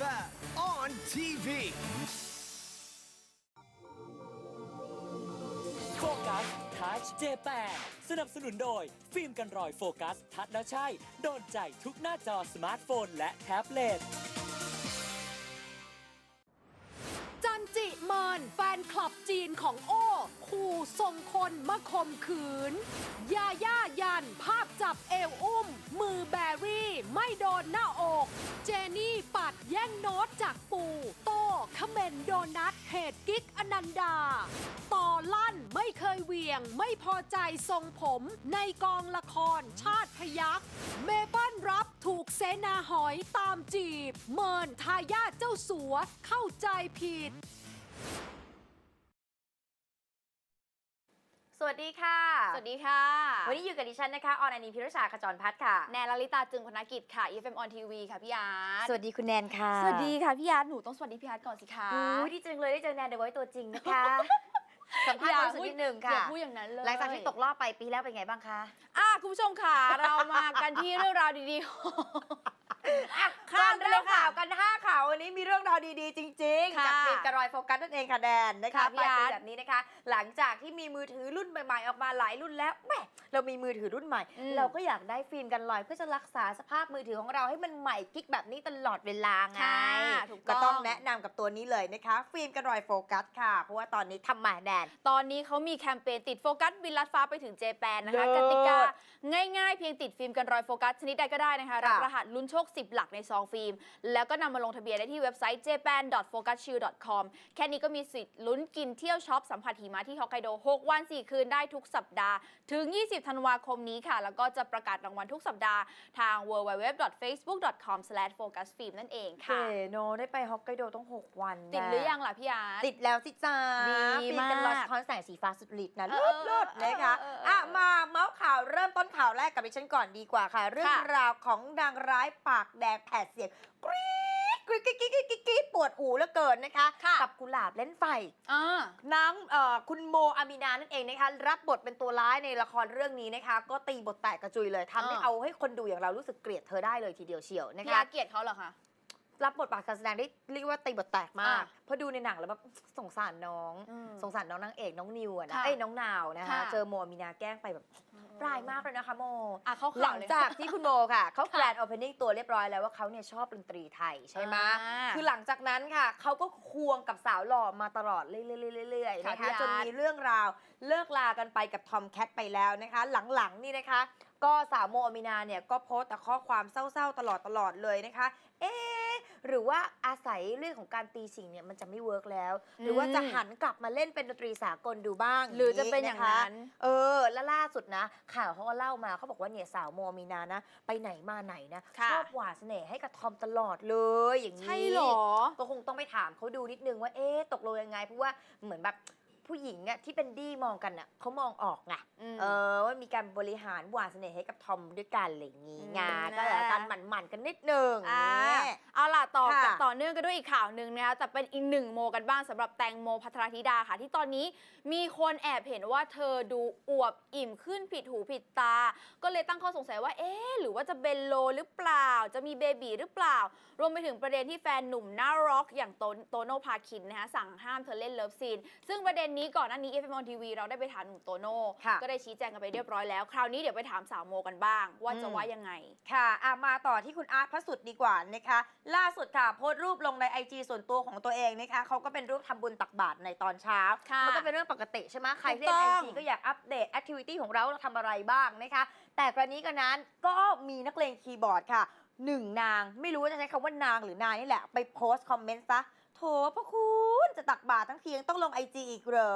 FM on TV. โฟกัสทัชเจแปนสนับสนุนโดย ฟิล์มกันรอยโฟกัส ทัชแล้วใช่ โดนใจทุกหน้าจอสมาร์ทโฟนและแท็บเล็ต เมินแฟนคลับจีนของโอ้ขู่ส่งคนมาข่มขืน ยาย่ายันภาพจับเอวอุ้ม มือแบรี่ไม่โดนหน้าอก เจนี่ปัดแย่งโน้ตจากปูโต้เขมนโดนัทเหตุกิ๊กอนันดา ต่อลั่นไม่เคยเหวี่ยงไม่พอใจทรงผมในกองละครชาติพยักษ์เมเปิลรับถูกเสนาหอยตามจีบ เมินทายาทเจ้าสัวเข้าใจผิด สวัสดีค่ะ สวัสดีค่ะ วันนี้อยู่กับดิฉันนะคะ ออนอันนีพิรชาขจรพัฒน์ค่ะ แนนลลิตาจึงพนักกิจค่ะ EFM on TV ค่ะพี่อาร์ตสวัสดีคุณแนนค่ะ สวัสดีค่ะพี่อาร์ตหนูต้องสวัสดีพี่อาร์ตก่อนสิคะโอ้ยดีจังเลยได้เจอแนนเดอะไวท์ตัวจริงนะคะ สัมภาษณ์ความรู้สึกนิดนึงอย่าค่ะพูดอย่างนั้นเลย หลังจากที่ตกรอบไปปีแล้วเป็นไงบ้างคะ อะคุณผู้ชมค่ะ เรามากันที่เรื่องราวดีๆอะ ข้ามไปเลยค่ะข่าวกันห้าข่าววันนี้มีเรื่องราวดีๆ จริงๆค่ะจากฟิล์มกระรอยโฟกัสนั่นเองค่ะแดนนะคะค่ะปพี่ลายปีอาร์ตแบบนี้นะคะ หลังจากที่มีมือถือรุ่นใหม่ๆ ออกมาหลายรุ่นแล้วแหมเรามีมือถือรุ่นใหม่อืมเราก็อยากได้ฟิล์มกันรอยเพื่อจะรักษาสภาพมือถือของเราให้มันใหม่กิ๊กแบบนี้ตลอดเวลาไงค่ะถูกก็ต้ต้อองงแนะนำกับตัวนี้เลยนะคะ ฟิล์มกันรอยโฟกัสค่ะ เพราะว่าตอนนี้ทำมาแดน ตอนนี้เขามีแคมเปญติดโฟกัสบินลัดฟ้าไปถึงเจแปนนะคะเลิกศติกาง่าย ๆ เพียงติดฟิล์มกันรอยโฟกัสชนิดใดก็ได้นะคะรับค่ะรหัสลุ้นโชค 10 หลักในซองฟิล์ม แล้วก็นำมาลงทะเบียนได้ที่เว็บไซต์ japan.focuschill.com แค่นี้ก็มีสิทธิ์ลุ้นกินเที่ยวช็อปสัมผัสหิมะที่ฮอกไกโด 6 วัน 4 คืนได้ทุกสัปดาห์ ถึง 20 ธันวาคมนี้ค่ะ แล้วก็จะประกาศรางวัลทุกสัปดาห์ทาง www.facebook.com/focusfilm นั่นเองเก๋ค่ะโนได้ไปฮอกไกโดต้อง 6 วันติดหรือยังล่ะพี่อาร์ต ติดแล้วสิจ้าดีฟิล์มกันรอยมากสะท้อนแสงสีฟ้าสุดฤทธิ์นะเอเลิอศเลิศเออนะคะเออเอออะมาเมาส์ข่าวเริ่มต้นข่าวแรกกับดิฉันก่อนดีกว่าค่ะ เรื่องค่ะราวของนางร้ายปากแดงแผดเสียงกรี๊ดกรี๊ดกรี๊ดกรี๊ดกรี๊ดกรี๊ดกรี๊ดปวดหูเหลือเกินนะคะค่ะ กับกุหลาบเล่นไฟ อ่า นางเอ่อคุณโมอามินานั่นเองนะคะ รับบทเป็นตัวร้ายในละครเรื่องนี้นะคะ ก็ตีบทแตกกระจุยเลยทำให้อ่า เอาให้คนดูอย่างเรารู้สึกเกลียดเธอได้เลยทีเดียวเชียวนะพี่คะ อาร์ตเกลียดเขาเหรอคะ รับบทบาทการแสดงได้เรียกว่าตีบทแตกมากอะเพราะดูในหนังแล้วแบบสงสารน้องอืมสงสารน้องนางเอกน้องนิวอะนะค่ะไอ้ยน้องนาวนะคะค่ะเจอโมอามีนาแกล้งไปแบบร้ายมากเลยนะคะโมอะเขาหลัข่าวงเลยจากที่คุณโมค่ะเขาค่ะแกรนด์โอเพนนิ่งตัวเรียบร้อยแล้วว่าเขาเนี่ยชอบดนตรีไทยใช่ไหมอ่าคือหลังจากนั้นค่ะเขาก็ควงกับสาวหล่อมาตลอดเรื่อยๆๆๆนะค่ะพี่คะอาร์ตจนมีเรื่องราวเลิกลากันไปกับทอมแคทไปแล้วนะคะ หลังๆนี่นะคะ ก็สาวโมอามินาเนี่ยก็โพสต์แต่ข้อความเศร้าๆตลอดตลอดเลยนะคะ เอ๊ะ หรือว่าอาศัยเรื่องของการตีสิ่งเนี่ยมันจะไม่เวิร์กแล้ว หรือว่าจะหันกลับมาเล่นเป็นดนตรีสากลดูบ้าง หรือจะเป็นอย่างนั้นเออแล้วล่าสุดนะ ข่าวเขาก็เล่ามาเขาบอกว่าเนี่ยสาวโมอามีนานะ ไปไหนมาไหนนะค่ะชอบหวานเสน่ห์ให้กับทอมตลอดเลยอย่างนี้ใช่เหรอก็คงต้องไปถามเขาดูนิดนึงว่าเอ๊ะตกลงยังไงเพราะว่าเหมือนแบบ ผู้หญิงอะที่เป็นดี้มองกันอะเขามองออกไงมเออว่ามีการบริหารหวานเสน่ห์ให้กับทอมด้วยกันอะไรอย่างงี้อืมงานนะก็เลยการหมั่นๆกันนิดนึงอ่าเนี่ยเอาล่ะต่อค่ะกันต่อเนื่องกันด้วยอีกข่าวหนึ่งนะคะแต่เป็นอีกหนึ่งโมกันบ้างสำหรับแตงโมพัทรธิดาค่ะ ที่ตอนนี้มีคนแอบเห็นว่าเธอดูอวบอิ่มขึ้นผิดหูผิดตา ก็เลยตั้งข้อสงสัยว่าเอ๊ะหรือว่าจะเบนโลหรือเปล่า จะมีเบบีหรือเปล่า รวมไปถึงประเด็นที่แฟนหนุ่มหน้าร็อกอย่างโตโตโน่พาคินนะคะสั่งห้ามเธอเล่นเลิฟซีนซึ่งประเด็นนี้ก่อนหน้านี้ f m o n TV เราได้ไปถามหนุ่มโตโน่ค่ะก็ได้ชี้แจงกันไปเรียบร้อยแล้ว คราวนี้เดี๋ยวไปถามสาวโมกันบ้าง ว่าจะอืม ว่ายังไง ค่ะอะ มาต่อที่คุณอาร์ตพระสุดดีกว่านะคะ ล่าสุดค่ะ โพสต์รูปลงใน IG ส่วนตัวของตัวเองนะคะเขาก็เป็นรูปทำบุญตักบาตรในตอนเช้า ค่ะมัก็เป็นเรื่องปกติใช่ไหมใครถูกเล่นต้ไอองจีก็อยากอัปเดตแอคทิวิตี้ของเราเราทำอะไรบ้างนะคะ แต่กรณีกันนั้นก็มีนักเลงคีย์บอร์ดค่ะหนึ่งนางไม่รู้ว่าจะใช้คำว่านางหรือนายนี่แหละ ไปโพสต์คอมเมนต์ซะโถพระคุ ณจะตักบาตรทั้งทียังต้องลงไอจีอีกเหรอ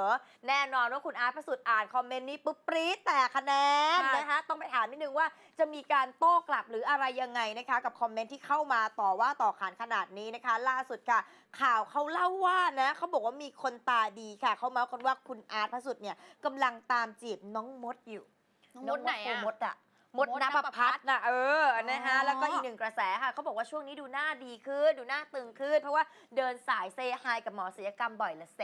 แน่นอนว่าคุณอาร์ตพระสุดอ่านคอมเมนต์นี้ปุ๊บปรี๊ดแต่คะแนนนะคะต้องไปถามนิดนึงว่าจะมีการโต้กลับหรืออะไรยังไงนะคะ กับคอมเมนต์ที่เข้ามาต่อว่าต่อขานขนาดนี้นะคะ ล่าสุดค่ะ ข่าวเขาเล่าว่านะเขาบอกว่ามีคนตาดีค่ะเขาเมาส์กันว่าคุณอาร์ตพระสุดเนี่ยกำลังตามจีบน้องมดอยู่น้องมดไหนอะมดอะ มดมดนณปปพัพัฒฒน์น์นะเออนะคะอ๋อแล้วก็อีกหนึ่งกระแสค่ะเขาบอกว่าช่วงนี้ดูหน้าดีขึ้น ดูหน้าตึงขึ้น เพราะว่าเดินสายเซฮายกับหมอศิลปกรรมบ่อยละเส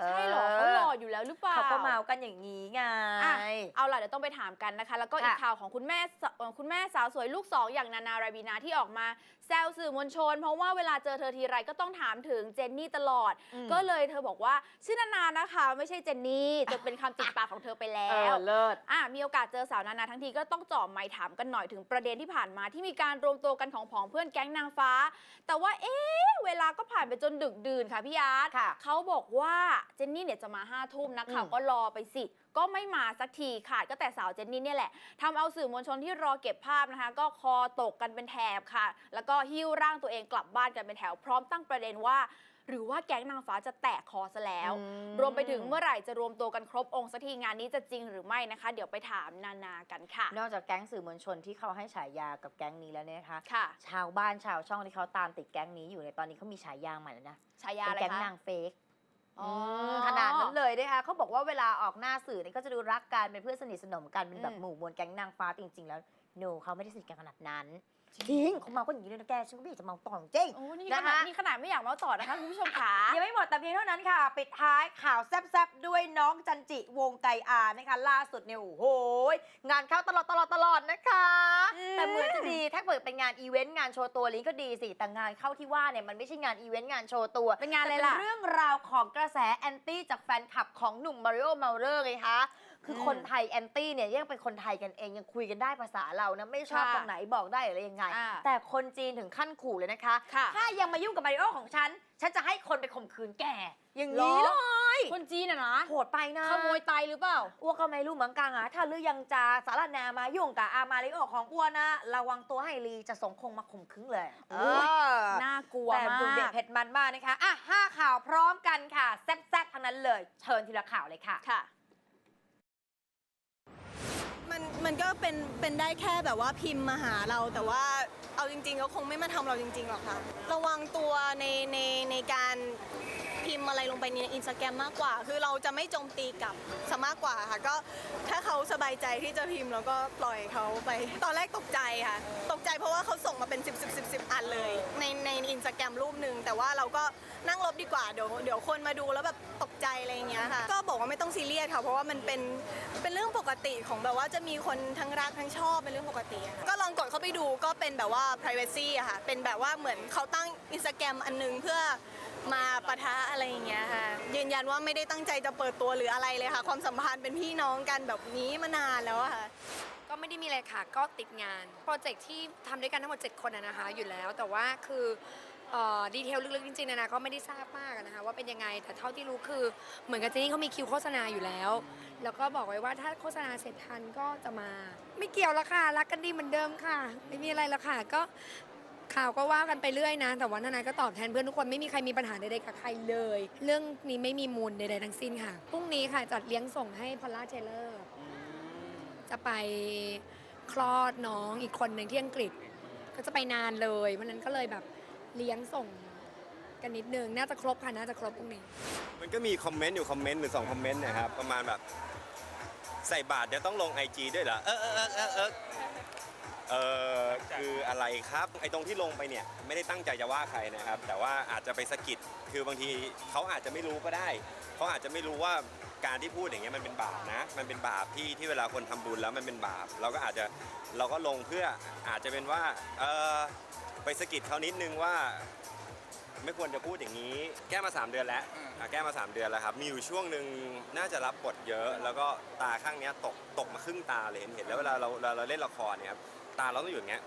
ใช่เหรอเขาหล่ออยู่แล้วหรือเปล่าเขาก็เมากันอย่างนี้ไงอะเอาล่ะเดี๋ยวต้องไปถามกันนะคะ แล้วก็อีกค่ะข่าวของคุณแม่สเอ่อคุณแม่สาวสวยลูกสองอย่างนานาราบีนาที่ออกมา แซวสื่อมวลชน เพราะว่าเวลาเจอเธอทีไรก็ต้องถามถึงเจนนี่ตลอดอืมก็เลยเธอบอกว่าชื่อนานานะคะ ไม่ใช่เจนนี่จนเป็นคำติดปากของเธอไปแล้เอวอเลิศอะมีโอกาสเจอสาวนานาทั้งทีก็ต้องเจ่อไมค์ถามกันหน่อยถึงประเด็นที่ผ่านมาที่มีการรวมตัวกันของผองเพื่อนแก๊งนางฟ้า แต่ว่าเอ๊ะเวลาก็ผ่านไปจนดึกดื่นค่ะพี่อาร์ตค่ะเขาบอกว่าเจนนี่เนี่ยจะมาห้าทุ่มนักข่าวอืมก็รอไปสิ ก็ไม่มาสักทีขาดก็แต่สาวเจนนี่เนี่ยแหละทำเอาสื่อมวลชนที่รอเก็บภาพนะคะ ก็คอตกกันเป็นแถบค่ะ แล้วก็หิ้วร่างตัวเองกลับบ้านกันเป็นแถว พร้อมตั้งประเด็นว่าหรือว่าแก๊งนางฟ้าจะแตกคอซะแล้วอืมรวมไปถึงเมื่อไหร่จะรวมตัวกันครบองค์สักทีงานนี้จะจริงหรือไม่นะคะ เดี๋ยวไปถามนานากันค่ะ นอกจากแก๊งสื่อมวลชนที่เขาให้ฉายากับแก๊งนี้แล้วเนี่ยนะคะค่ะ ชาวบ้านชาวช่องที่เขาตามติดแก๊งนี้อยู่ในตอนนี้เขามีฉายาใหม่แล้วนะฉายาเป็นอะไรแก๊งคะนางเฟกอ๋อม ขนาดนั้นเลยนะคะเขาบอกว่าเวลาออกหน้าสื่อเนี่ยก็จะดูรักกันเป็นเพื่อนสนิทสนมกันเป็นแบบอืมหมู่มวลแก๊งนางฟ้าจริง ๆ แล้วโนเขาไม่ได้สนิทกันขนาดนั้น จริงเขาเมาก็อย่างนี้เลยนะแกฉันก็ไม่อยากจะเมาต่อจริง โอ้นี่นะขนาดคะ นี่ขนาดไม่อยากเมาต่อนะคะคุณผู้ชมขา ยังไม่หมดแต่เพียงเท่านั้นค่ะ ปิดท้ายข่าวแซ่บๆ ด้วยน้องจันจิวงไกอานะคะ ล่าสุดเนี่ยโอ้โหงานเข้าตลอดตลอดตลอดนะคะ อืม แต่เหมือนจะดีถ้าเกิดเป็นงานอีเวนต์งานโชว์ตัวลิงก็ดีสิแต่งานเข้าที่ว่าเนี่ยมันไม่ใช่งานอีเวนต์งานโชว์ตัวเป็นงานอะไรแต่ล่ะเรื่องราวของกระแสแอนตี้จากแฟนคลับของหนุ่มมาริโอเมาเลอร์ไงคะคืออมคนไทยแอนตี้เนี่ยยังเป็นคนไทยกันเองยังคุยกันได้ภาษาเรานะไม่ชอบค่ะตรงไหนบอกได้อะไรยังไงอ่าแต่คนจีนถึงขั้นขู่เลยนะคะค่ะถ้ายังมายุ่งกับมาริโอของฉัน ฉันจะให้คนไปข่มขืนแกอย่างนี้เหรเลอยคนจีนอะนะโหดไปนะขโมยไตหรือเปล่าอ้วกก็ไม่รู้เหมือนกันอะถ้าหรือยังจะสารแหนามายุ่งกับอามาริโอของอ้วนนะระวังตัวให้รีจะส่งคงมาข่มขืนเลยโอ้ยเออน่ากลัวแต่มาดูเด็ดกเผ็ดมันมากนะคะอะห้าข่าวพร้อมกันค่ะแซ่บๆทั้งนั้นเลย เชิญทีละข่าวเลยค่ะค่ะ มันมันก็เป็นเป็นได้แค่แบบว่าพิมพ์มาหาเราแต่ว่าเอาจริงๆเขาคงไม่มาทำเราจริงๆหรอกค่ะ ระวังตัวในในในการพิมพ์อะไรลงไปในอินสตาแกรมมากกว่า คือเราจะไม่โจมตีกลับซะมากกว่าค่ะก็ถ้าเขาสบายใจที่จะพิมพ์เราก็ปล่อยเขาไป ตอนแรกตกใจค่ะ ตกใจเพราะว่าเขาส่งมาเป็น 10 10 10 10อันเลย ในในอินสตาแกรมรูปหนึ่งแต่ว่าเราก็ นั่งลบดีกว่าเดี๋ยวเดี๋ยวคนมาดูแล้วแบบตกใจอะไรอย่างเงี้ยค่ะ ก็บอกว่าไม่ต้องซีเรียสค่ะ เพราะว่ามันเป็นเป็นเรื่องปกติของแบบว่าจะมีคนทั้งรักทั้งชอบเป็นเรื่องปกติค่ะก็ลองกดเข้าไปดูก็เป็นแบบว่า privacy อะค่ะ เป็นแบบว่าเหมือนเขาตั้งอินสตาแกรมอันหนึงเพื่อมาปะทะอะไรอย่างเงี้ยค่ะ ยืนยันว่าไม่ได้ตั้งใจจะเปิดตัวหรืออะไรเลยค่ะ ความสัมพันธ์เป็นพี่น้องกันแบบนี้มานานแล้วอะค่ะก็ไม่ได้มีอะไรค่ะ ก็ติดงาน โปรเจกต์ที่ทำด้วยกันทั้งหมด 7 คนนะคะ อยู่แล้ว แต่ว่าคือ ดีเทลลึกๆจริงๆนะนะก็ไม่ได้ทราบมากนะคะว่าเป็นยังไงแต่เท่าที่รู้คือเหมือนกับเจนนี่เขามีคิวโฆษณาอยู่แล้ว แล้วก็บอกไว้ว่าถ้าโฆษณาเสร็จทันก็จะมา ไม่เกี่ยวละค่ะรักกันดีเหมือนเดิมค่ะ ไม่มีอะไรละค่ะก็ข่าวก็ว่ากันไปเรื่อยนะ แต่ว่านานาก็ตอบแทนเพื่อนทุกคนไม่มีใครมีปัญหาใดๆกับใครเลย เรื่องนี้ไม่มีมูลใดๆทั้งสิ้นค่ะพรุ่งนี้ค่ะจัดเลี้ยงส่งให้พอลล่าเทเลอร์จะไปคลอดน้องอีกคนหนึ่งที่อังกฤษ ก็จะไปนานเลยวันนั้นก็เลยแบบ เลี้ยงส่งกันนิดนึงน่าจะครบค่ะน่าจะครบพรุ่งนี้ มันก็มีคอมเมนต์อยู่คอมเมนต์หรือสองคอมเมนต์นะครับประมาณแบบใส่บาทเดี๋ยวต้องลงไอจีด้วยเหรอเออเออเออเออเออเออคืออะไรครับไอตรงที่ลงไปเนี่ยไม่ได้ตั้งใจจะว่าใครนะครับ แต่ว่าอาจจะไปสะกิดคือบางทีเขาอาจจะไม่รู้ก็ได้เขาอาจจะไม่รู้ว่าการที่พูดอย่างเงี้ยมันเป็นบาปนะ มันเป็นบาปที่ที่เวลาคนทำบุญแล้วมันเป็นบาป เราก็อาจจะเราก็ลงเพื่ออาจจะเป็นว่าเออ ไปสะกิดเขานิดนึงว่า ไม่ควรจะพูดอย่างนี้ แก้มา 3 เดือนแล้วอะแก้มา 3 เดือนแล้วครับ มีอยู่ช่วงหนึ่งน่าจะรับบทเยอะ แล้วก็ตาข้างเนี้ยตกตกมาครึ่งตาเลยเห็นเห็นแล้วเวลาเราเราเราเล่นละครเนี่ยครับตาเราต้องอยู่อย่างเงี้ย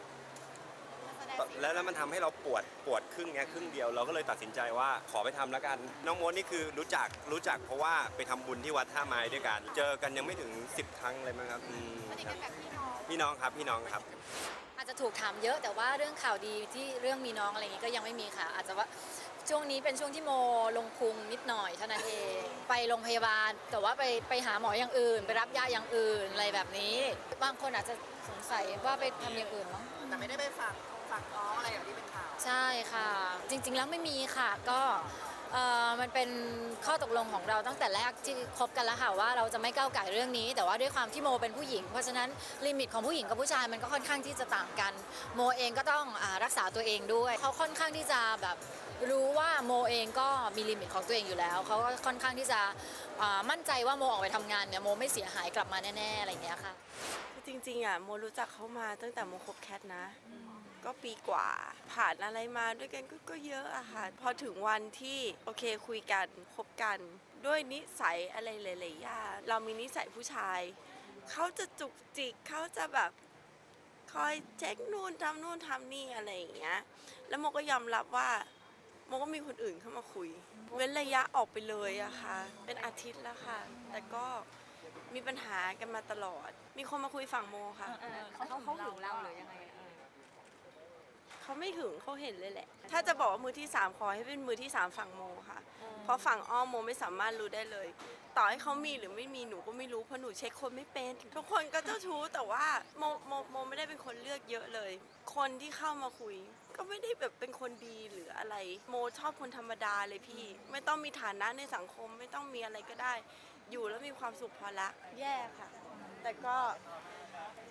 แล้วแล้วมันทำให้เราปวดปวดครึ่งเนี้ยครึ่งเดียวเราก็เลยตัดสินใจว่าขอไปทำแล้วกัน น้องมดนี่คือรู้จักรู้จักเพราะว่าไปทำบุญที่วัดท่าไม้ด้วยกัน เจอกันยังไม่ถึง 10 ครั้งเลยมั้งครับอืมครับพี่น้องครับพี่น้องครับ อาจจะถูกถามเยอะแต่ว่าเรื่องข่าวดีที่เรื่องมีน้องอะไรอย่างนี้ก็ยังไม่มีค่ะ อาจจะว่าช่วงนี้เป็นช่วงที่โมลงพุงนิดหน่อยเท่านั้นเอง ไปโรงพยาบาล แต่ว่าไปไปหาหมออย่างอื่น ไปรับยาอย่างอื่นอะไรแบบนี้ บางคนอาจจะสงสัยว่าไปทำอย่างอื่นมั้งแต่ไม่ได้ไปฝากฝากท้องอะไรอย่างที่เป็นข่าว ใช่ค่ะ จริงๆแล้วไม่มีค่ะก็เอ่อมันเป็นข้อตกลงของเราตั้งแต่แรกที่คบกันแล้วค่ะว่าเราจะไม่ก้าวไก่เรื่องนี้ แต่ว่าด้วยความที่โมเป็นผู้หญิง เพราะฉะนั้นลิมิตของผู้หญิงกับผู้ชายมันก็ค่อนข้างที่จะต่างกัน โมเองก็ต้องอารักษาตัวเองด้วยเขาค่อนข้างที่จะแบบรู้ว่าโมเองก็มีลิมิตของตัวเองอยู่แล้วเขาก็ค่อนข้างที่จะอ่ามั่นใจว่าโมออกไปทำงานเนี่ยโมไม่เสียหายกลับมาแน่ๆอะไรอย่างเงี้ยค่ะคือจริงๆอะโมรู้จักเขามาตั้งแต่โมคบแคทนะ ก็ปีกว่า ผ่านอะไรมาด้วยกันก็ก็เยอะอะค่ะพอถึงวันที่โอเคคุยกันคบกัน ด้วยนิสัยอะไรหลายๆอย่างเรามีนิสัยผู้ชาย เขาจะจุกจิกเขาจะแบบคอยเช็คนู่นทำนู่นทำนี่อะไรอย่างเงี้ย แล้วโมก็ยอมรับว่าโมก็มีคนอื่นเข้ามาคุย เว้นระยะออกไปเลยอะค่ะ เป็นอาทิตย์แล้วค่ะ แต่ก็มีปัญหากันมาตลอด มีคนมาคุยฝั่งโมค่ะ เขาเขาถึงเราหรือยังไง เขาไม่ถึงเขาเห็นเลยแหละ ถ้าจะบอกว่ามือที่สามขอให้เป็นมือที่สามฝั่งโมค่ะ เพราะฝั่งอ้อมโมไม่สามารถรู้ได้เลย ต่อให้เขามีหรือไม่มีหนูก็ไม่รู้เพราะหนูเช็คคนไม่เป็น ทุกคนก็เจ้าชู้แต่ว่าโมโมโมไม่ได้เป็นคนเลือกเยอะเลย คนที่เข้ามาคุย ก็ไม่ได้แบบเป็นคนดีหรืออะไร โมชอบคนธรรมดาเลยพี่ ไม่ต้องมีฐานะในสังคมไม่ต้องมีอะไรก็ได้ อยู่แล้วมีความสุขพอละ แย่ค่ะ แต่ก็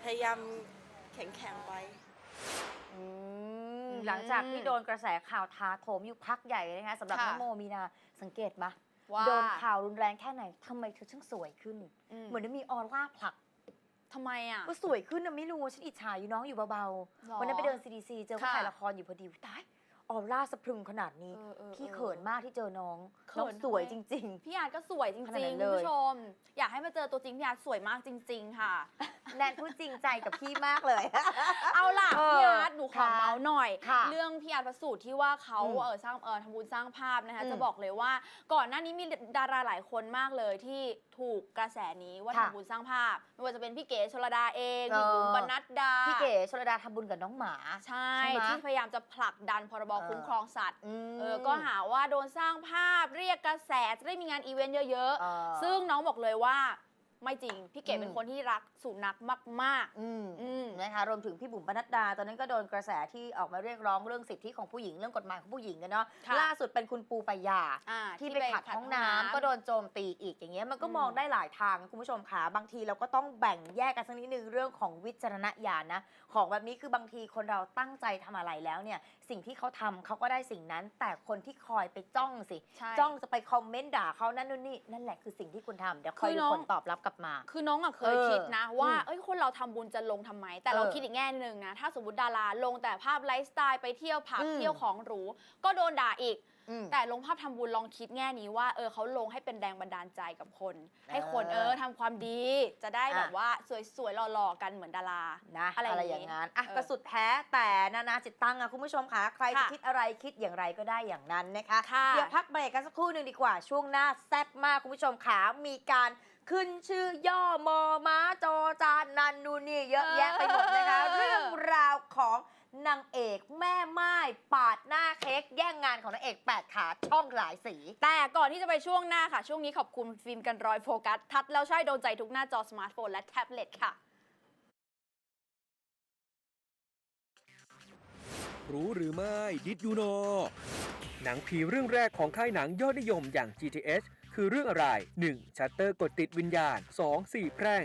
พยายามแข็งๆไว้อืม หลังจากที่โดนกระแสข่าวทาโถมอยู่พักใหญ่นะคะสำหรับค่ะ น้องโมมีนาสังเกตไหมว่าโดนข่าวรุนแรงแค่ไหนทำไมเธอช่างสวยขึ้น อืมเหมือนได้มีออร่าผลักทำไมอะ ก็สวยขึ้นนะไม่รู้ฉันอิจฉาอยู่น้องอยู่เบาหรอๆวันนั้นไปเดิน CDC เจอเขาค่ะถ่ายละครอยู่พอดีตายออร่าสะพรึงขนาดนี้ เออเออพี่เออเขินมากที่เจอน้องเขินน้องสวยทำไมจริง พี่อาร์ตก็สวยจริงขๆนาดนั้คุณนเลยผู้ชม อยากให้มาเจอตัวจริงพี่อาร์ตสวยมากจริง ๆ ค่ะๆ แนนพูดจริงใจกับพี่มากเลย เอาล่ะเออพี่อาร์ตหนูขอค่ะเมาส์หน่อย ค่ะเรื่องพี่อาร์ตประสูตรที่ว่าเขาอืมเออสร้างเออทำบุญสร้างภาพนะคะอืมจะบอกเลยว่าก่อนหน้านี้มีดาราหลายคนมากเลยที่ถูกกระแสนี้ว่าค่ะทำบุญสร้างภาพไม่ว่าจะเป็นพี่เก๋ชลดาเองเออ พี่บุ๋มปนัดดาพี่เก๋ชลดาทำบุญกับน้องหมา ใช่ใช่ไหมที่พยายามจะผลักดันพรบเออ คุ้มครองสัตว์มเออก็หาว่าโดนสร้างภาพเรียกกระแสจะได้มีงานอีเวนต์เยอะเออๆซึ่งน้องบอกเลยว่า ไม่จริง พี่เก๋อืมเป็นคนที่รักสุนัขมากอืมอืมนะคะรวมถึงพี่บุ๋มปนัดดา ตอนนั้นก็โดนกระแสที่ออกมาเรียกร้องเรื่องสิทธิของผู้หญิงเรื่องกฎหมายของผู้หญิงกันเนาะค่ะล่าสุดเป็นคุณปูปายาๆอ่าที่ไปขัดห้องน้ำก็โดนโจมตีอีกอย่างเงี้ยมันก็อืมมองได้หลายทางคุณผู้ชมค่ะบางทีเราก็ต้องแบ่งแยกกันสักนิดนึงเรื่องของวิจารณญาณนะของแบบนี้คือบางทีคนเราตั้งใจทำอะไรแล้วเนี่ยสิ่งที่เขาทำเขาก็ได้สิ่งนั้น แต่คนที่คอยไปจ้องสิใช่จ้องจะไปคอมเมนต์ด่าเขานั่นนู่นนี่นั่นแหละคือสิ่งที่คุณทำเดี๋ยวคอยคือดูน้องผลตอบรับกลับมา คือน้องอะเคยเออคิดนะ ว่าอืมเอ้ยคนเราทำบุญจะลงทำไม แต่เราเออคิดอีกแง่หนึ่งนะ ถ้าสมมติดาราลงแต่ภาพไลฟ์สไตล์ไปเที่ยวผับอืมเที่ยวของหรู ก็โดนด่าอีกอืมแต่ลงภาพทำบุญลองคิดแง่นี้ว่าเออเขาลงให้เป็นแรงบันดาลใจกับคน ให้คนเอเอออทำความดีจะได้อะแบบว่าสวยๆหล่อๆกันเหมือนดารานะอะไรอะไรออย่างย่างงี้นั้นอะเออก็สุดแท้แต่นานาจิตตังอะคุณผู้ชมคะใครจะค่ะคิดอะไรคิดอย่างไรก็ได้อย่างนั้นนะคะค่ะเดี๋ยวพักเบรกกันสักครู่หนึ่งดีกว่าช่วงหน้าแซ่บมากคุณผู้ชมขามีการ ขึ้นชื่อย่อมอม้าจอจานนันนูนนี่เยอะแยะไปหมดนะคะ เรื่องราวของนางเอกแม่ไม้ปาดหน้าเค้กแย่งงานของนางเอกแปดขาช่องหลายสี แต่ก่อนที่จะไปช่วงหน้าค่ะ ช่วงนี้ขอบคุณฟิล์มกันรอยโฟกัส ทัดแล้วใช่โดนใจทุกหน้าจอสมาร์ทโฟนและแท็บเล็ตค่ะ รู้หรือไม่ดิดยูโน หนังผีเรื่องแรกของค่ายหนังยอดนิยมอย่าง GTH คือเรื่องอะไร 1. ชัตเตอร์กดติดวิญญาณ 2. 4แพร่ง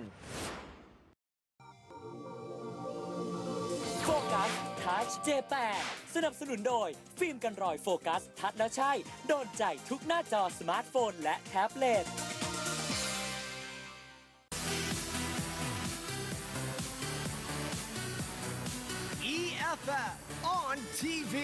โฟกัสทัชเจแปนสนับสนุนโดย ฟิล์มกันรอยโฟกัส ทัดแล้วใช่ โดนใจทุกหน้าจอสมาร์ทโฟน และแท็บเล็ต EFF on TV